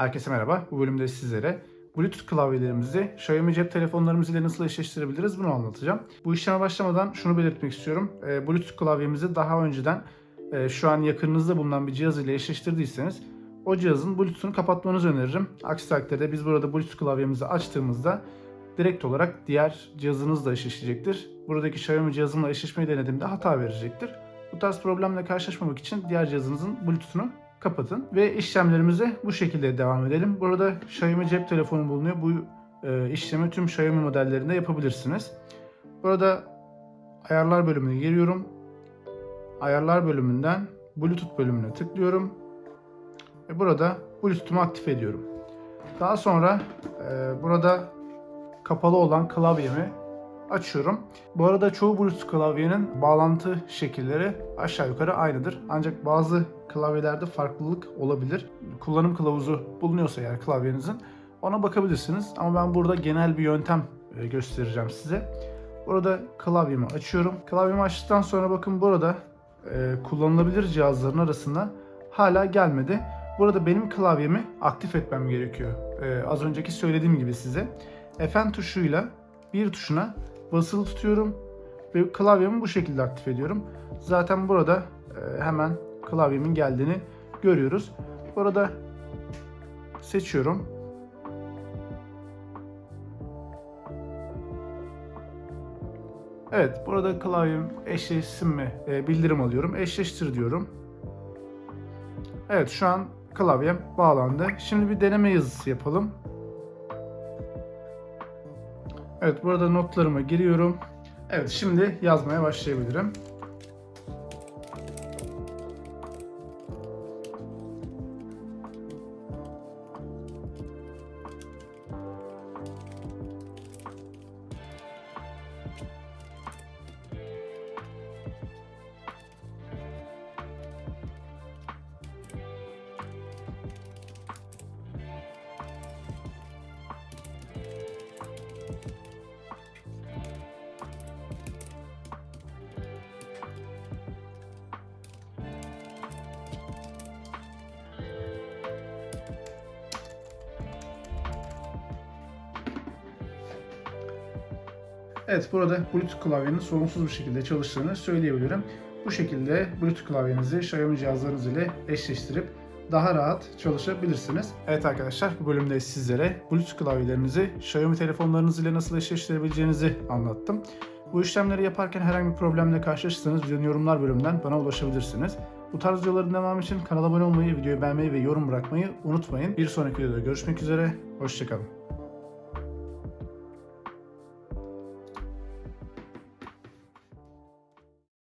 Herkese merhaba. Bu bölümde sizlere Bluetooth klavyelerimizi Xiaomi cep telefonlarımız ile nasıl eşleştirebiliriz bunu anlatacağım. Bu işleme başlamadan şunu belirtmek istiyorum. Ee, Bluetooth klavyemizi daha önceden e, şu an yakınınızda bulunan bir cihaz ile eşleştirdiyseniz o cihazın Bluetooth'unu kapatmanızı öneririm. Aksi takdirde biz burada Bluetooth klavyemizi açtığımızda direkt olarak diğer cihazınızla eşleşecektir. Buradaki Xiaomi cihazımla eşleşmeyi denediğimde hata verecektir. Bu tarz problemle karşılaşmamak için diğer cihazınızın Bluetooth'unu kapatın ve işlemlerimize bu şekilde devam edelim. Burada Xiaomi cep telefonu bulunuyor. Bu e, işlemi tüm Xiaomi modellerinde yapabilirsiniz. Burada ayarlar bölümüne giriyorum. Ayarlar bölümünden Bluetooth bölümüne tıklıyorum. Ve burada Bluetooth'umu aktif ediyorum. Daha sonra e, burada kapalı olan klavyemi açıyorum. Bu arada çoğu Bluetooth klavyenin bağlantı şekilleri aşağı yukarı aynıdır. Ancak bazı klavyelerde farklılık olabilir. Kullanım kılavuzu bulunuyorsa eğer klavyenizin ona bakabilirsiniz. Ama ben burada genel bir yöntem e, göstereceğim size. Burada klavyemi açıyorum. Klavyemi açtıktan sonra bakın burada e, kullanılabilir cihazların arasında hala gelmedi. Burada benim klavyemi aktif etmem gerekiyor. E, az önceki söylediğim gibi size. Fn tuşuyla bir tuşuna basılı tutuyorum ve klavyemi bu şekilde aktif ediyorum. Zaten burada e, hemen klavyemin geldiğini görüyoruz. Burada seçiyorum. Evet, burada klavyem eşleşsin mi e, bildirim alıyorum. Eşleştir diyorum. Evet, şu an klavyem bağlandı. Şimdi bir deneme yazısı yapalım. Evet, burada notlarıma giriyorum. Evet, şimdi yazmaya başlayabilirim. Evet burada Bluetooth klavyenin sorunsuz bir şekilde çalıştığını söyleyebilirim. Bu şekilde Bluetooth klavyenizi Xiaomi cihazlarınız ile eşleştirip daha rahat çalışabilirsiniz. Evet arkadaşlar bu bölümde sizlere Bluetooth klavyelerinizi Xiaomi telefonlarınız ile nasıl eşleştirebileceğinizi anlattım. Bu işlemleri yaparken herhangi bir problemle karşılaşırsanız videonun yorumlar bölümünden bana ulaşabilirsiniz. Bu tarz videoların devamı için kanala abone olmayı, videoyu beğenmeyi ve yorum bırakmayı unutmayın. Bir sonraki videoda görüşmek üzere, hoşçakalın.